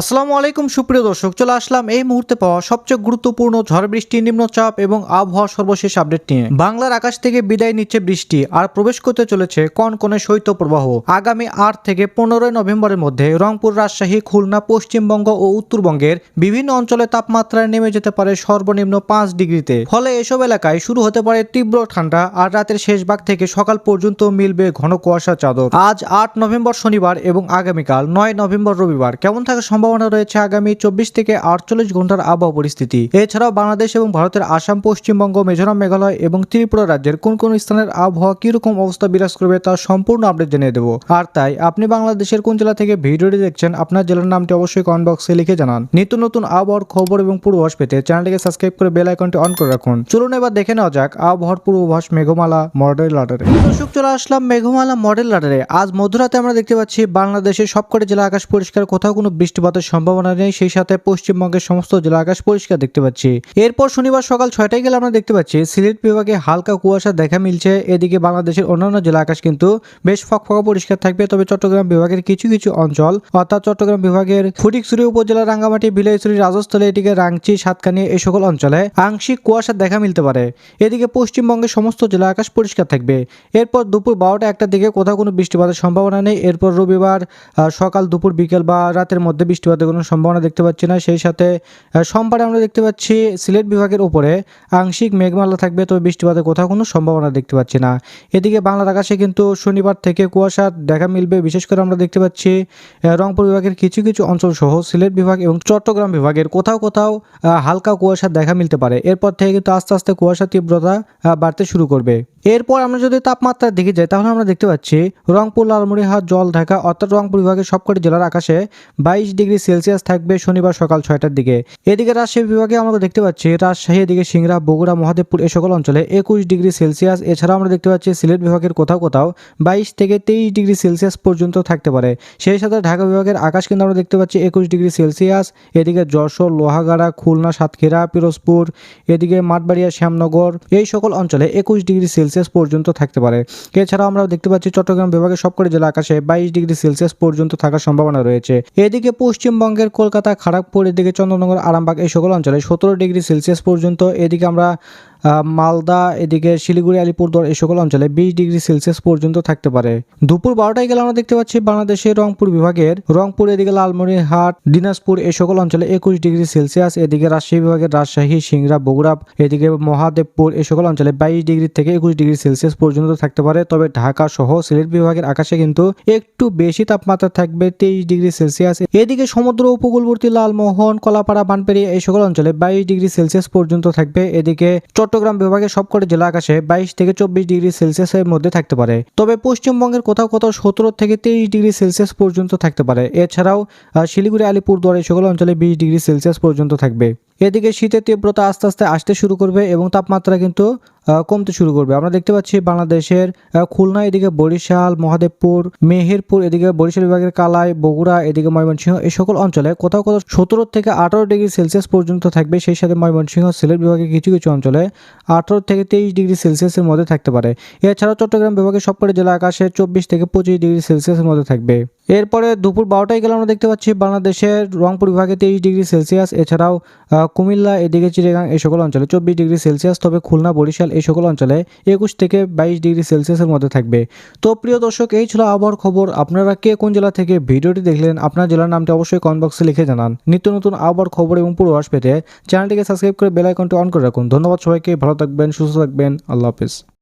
আসসালামু আলাইকুম, সুপ্রিয় দর্শক। চলে আসলাম এই মুহূর্তে পাওয়া সবচেয়ে গুরুত্বপূর্ণ ঝড় বৃষ্টি নিম্নচাপ এবং আবহাওয়া সর্বশেষ আপডেট নিয়ে। বাংলার আকাশ থেকে বিদায় নিচ্ছে বৃষ্টি আর প্রবেশ করতে চলেছে কনকনে শৈত্য প্রবাহ আগামী আট থেকে পনেরোই নভেম্বরের মধ্যে রংপুর, রাজশাহী, খুলনা, পশ্চিমবঙ্গ ও উত্তরবঙ্গের বিভিন্ন অঞ্চলে তাপমাত্রা নেমে যেতে পারে সর্বনিম্ন পাঁচ ডিগ্রিতে। ফলে এসব এলাকায় শুরু হতে পারে তীব্র ঠান্ডা আর রাতের শেষ ভাগ থেকে সকাল পর্যন্ত মিলবে ঘন কুয়াশা চাদর। আজ আট নভেম্বর শনিবার এবং আগামীকাল নয় নভেম্বর রবিবার। কেমন থাকার সম্ভাবনা রয়েছে আগামী চব্বিশ থেকে আটচল্লিশ ঘণ্টার আবহাওয়া পরিস্থিতি। এছাড়াও বাংলাদেশ এবং ভারতের আসাম, পশ্চিমবঙ্গ, মিজোরাম, মেঘালয় এবং ত্রিপুরা রাজ্যের কোন কোন স্থানের আবহাওয়া কীরকম অবস্থা বিরাজ করবে তা সম্পূর্ণ আপডেট জানিয়ে দেবো। আর তাই, আপনি বাংলাদেশের কোন জেলা থেকে ভিডিওটি দেখছেন, আপনার জেলার নামটি অবশ্যই কমেন্ট বক্সে লিখে জানান। নিত্য নতুন আবহাওয়ার খবর এবং পূর্বাভাস পেতে চ্যানেলটিকে সাবস্ক্রাইব করে বেল আইকনটি অন করে রাখুন। চলুন এবার দেখে নেওয়া যাক আবহাওয়ার পূর্বাভাস মেঘমালা মডেল লাডারে দর্শক, চলে আসলাম মেঘমালা মডেল লাডারে আজ মধ্যরাতে আমরা দেখতে পাচ্ছি বাংলাদেশের সবকটি জেলা আকাশ পরিষ্কার, কোথাও কোনো বৃষ্টিপাতের সম্ভাবনা নেই, সেই সাথে পশ্চিমবঙ্গের সমস্ত জেলা আকাশ পরিষ্কার দেখতে পাচ্ছি। এরপর শনিবার সকাল ছয়টায় গেলে আমরা দেখতে পাচ্ছি, সিলেট বিভাগে হালকা কুয়াশা দেখা মিলছে, এদিকে বাংলাদেশের অন্যান্য জেলা আকাশ কিন্তু বেশ ফকফকা পরিষ্কার থাকবে, তবে চট্টগ্রাম বিভাগের কিছু কিছু অঞ্চল, অর্থাৎ চট্টগ্রাম বিভাগের ফটিকছড়ি উপজেলা রাঙ্গামাটি বিলাইছড়ি রাজস্থলে, এদিকে রাংচি, সাতকানি এই সকল অঞ্চলে আংশিক কুয়াশা দেখা মিলতে পারে। এদিকে পশ্চিমবঙ্গের সমস্ত জেলা আকাশ পরিষ্কার থাকবে। এরপর দুপুর বারোটা একটার দিকে কোথাও কোনো বৃষ্টিপাতের সম্ভাবনা নেই, এরপর রবিবার সকাল দুপুর বিকেল বা রাতের মধ্যে বৃষ্টিপাতের কোনো সম্ভাবনা দেখতে পাচ্ছি না। সেই সাথে সোমবারে আমরা দেখতে পাচ্ছি সিলেট বিভাগের উপরে আংশিক মেঘমালা থাকবে, তবে বৃষ্টিপাতের কোথাও কোনো সম্ভাবনা দেখতে পাচ্ছি না। এদিকে বাংলার আকাশে কিন্তু শনিবার থেকে কুয়াশা দেখা মিলবে। বিশেষ করে আমরা দেখতে পাচ্ছি রংপুর বিভাগের কিছু কিছু অঞ্চল সহ সিলেট বিভাগ এবং চট্টগ্রাম বিভাগের কোথাও কোথাও হালকা কুয়াশা দেখা মিলতে পারে। এরপর থেকে কিন্তু আস্তে আস্তে কুয়াশা তীব্রতা বাড়তে শুরু করবে। এরপর আমরা যদি তাপমাত্রার দিকে যাই, তাহলে আমরা দেখতে পাচ্ছি রংপুর, লালমনিরহাট জল ঢাকা অর্থাৎ রংপুর বিভাগের সবকটি জেলার আকাশে বাইশ ডিগ্রি সেলসিয়াস থাকবে শনিবার সকাল ছয়টার দিকে। এদিকে রাজশাহী বিভাগে আমরা দেখতে পাচ্ছি রাজশাহী, এদিকে সিংড়া, বগুড়া, মহাদেবপুর এ সকল অঞ্চলে একুশ ডিগ্রি সেলসিয়াস। এছাড়াও আমরা দেখতে পাচ্ছি সিলেট বিভাগের কোথাও কোথাও বাইশ থেকে তেইশ ডিগ্রি সেলসিয়াস পর্যন্ত থাকতে পারে। সেই সাথে ঢাকা বিভাগের আকাশ কিন্তু আমরা দেখতে পাচ্ছি একুশ ডিগ্রি সেলসিয়াস। এদিকে যশোর, লোহাগাড়া, খুলনা, সাতক্ষীরা, পিরোজপুর, এদিকে মাঠবাড়িয়া, শ্যামনগর এই সকল অঞ্চলে একুশ ডিগ্রি সেলসিয়াস পর্যন্ত থাকতে পারে। এছাড়াও আমরা দেখতে পাচ্ছি চট্টগ্রাম বিভাগের সবকটি জেলা আকাশে বাইশ ডিগ্রি সেলসিয়াস পর্যন্ত থাকার সম্ভাবনা রয়েছে। এদিকে পশ্চিমবঙ্গের কলকাতা খড়গপুর এদিকে চন্দ্রনগর, আরামবাগ এই সকল অঞ্চলে সতেরো ডিগ্রি সেলসিয়াস পর্যন্ত। এদিকে আমরা মালদা, এদিকে শিলিগুড়ি, আলিপুরদুয়ার, এই সকল অঞ্চলে বিশ ডিগ্রি সেলসিয়াস পর্যন্ত থাকতে পারে। দুপুর বারোটায় গেলে আমরা দেখতে পাচ্ছি বাংলাদেশের রংপুর বিভাগের, রংপুর, এদিকে লালমনিরহাট, দিনাজপুর, এই সকল অঞ্চলে একুশ ডিগ্রি সেলসিয়াস, এদিকে রাজশাহী বিভাগের রাজশাহী, সিংড়া, বগুড়া, এদিকে মহাদেবপুর, এই সকল অঞ্চলে বাইশ ডিগ্রি থেকে একুশ ডিগ্রি সেলসিয়াস পর্যন্ত থাকতে পারে। তবে ঢাকা সহ সিলেট বিভাগের আকাশে কিন্তু একটু বেশি তাপমাত্রা থাকবে, তেইশ ডিগ্রি সেলসিয়াস। এদিকে সমুদ্র উপকূলবর্তী লালমোহন, কলাপাড়া বানপেড়ি এই সকল অঞ্চলে বাইশ ডিগ্রি সেলসিয়াস পর্যন্ত থাকবে। এদিকে চট্টগ্রাম বিভাগের সবকটি জেলা আকাশে বাইশ থেকে চব্বিশ ডিগ্রি সেলসিয়াসের মধ্যে থাকতে পারে। তবে পশ্চিমবঙ্গের কোথাও কোথাও সতেরো থেকে তেইশ ডিগ্রি সেলসিয়াস পর্যন্ত থাকতে পারে। এছাড়াও শিলিগুড়ি, আলিপুরদুয়ার এই সকল অঞ্চলে বিশ ডিগ্রি সেলসিয়াস পর্যন্ত থাকবে। এদিকে শীতের তীব্রতা আস্তে আস্তে আসতে শুরু করবে এবং তাপমাত্রা কিন্তু কমতে শুরু করবে। আমরা দেখতে পাচ্ছি বাংলাদেশের খুলনা, এদিকে বরিশাল, মহাদেবপুর, মেহেরপুর, এদিকে বরিশাল বিভাগের কালাই, বগুড়া, এদিকে ময়মনসিংহ এই সকল অঞ্চলে কোথাও কোথাও সতেরো থেকে আঠারো ডিগ্রি সেলসিয়াস পর্যন্ত থাকবে। সেই সাথে ময়মনসিংহ, সিলেট বিভাগের কিছু কিছু অঞ্চলে আঠারো থেকে তেইশ ডিগ্রি সেলসিয়াসের মধ্যে থাকতে পারে। এছাড়াও চট্টগ্রাম বিভাগের সবকটি জেলা আকাশে চব্বিশ থেকে পঁচিশ ডিগ্রি সেলসিয়াসের মধ্যে থাকবে। এরপরে দুপুর বারোটায় গেলে আমরা দেখতে পাচ্ছি বাংলাদেশের রংপুর বিভাগে তেইশ ডিগ্রি সেলসিয়াস। এছাড়াও কুমিল্লা এদিকে চিড়েগাং এই সকল অঞ্চলে চব্বিশ ডিগ্রি সেলসিয়াস, তবে খুলনা, বরিশাল এই সকল অঞ্চলে একুশ থেকে বাইশ ডিগ্রি সেলসিয়াসের মধ্যে থাকবে। তো প্রিয় দর্শক, এই ছিল আবহাওয়ার খবর। আপনারা কে কোন জেলা থেকে ভিডিওটি দেখলেন, আপনার জেলার নামটি অবশ্যই কমেন্ট বক্সে লিখে জানান। নিত্য নতুন আবহাওয়ার খবর এবং পূর্বাভাস পেতে চ্যানেলটিকে সাবস্ক্রাইব করে বেল আইকনটি অন করে রাখুন। ধন্যবাদ সবাইকে, ভালো থাকবেন, সুস্থ থাকবেন, আল্লাহ হাফিজ।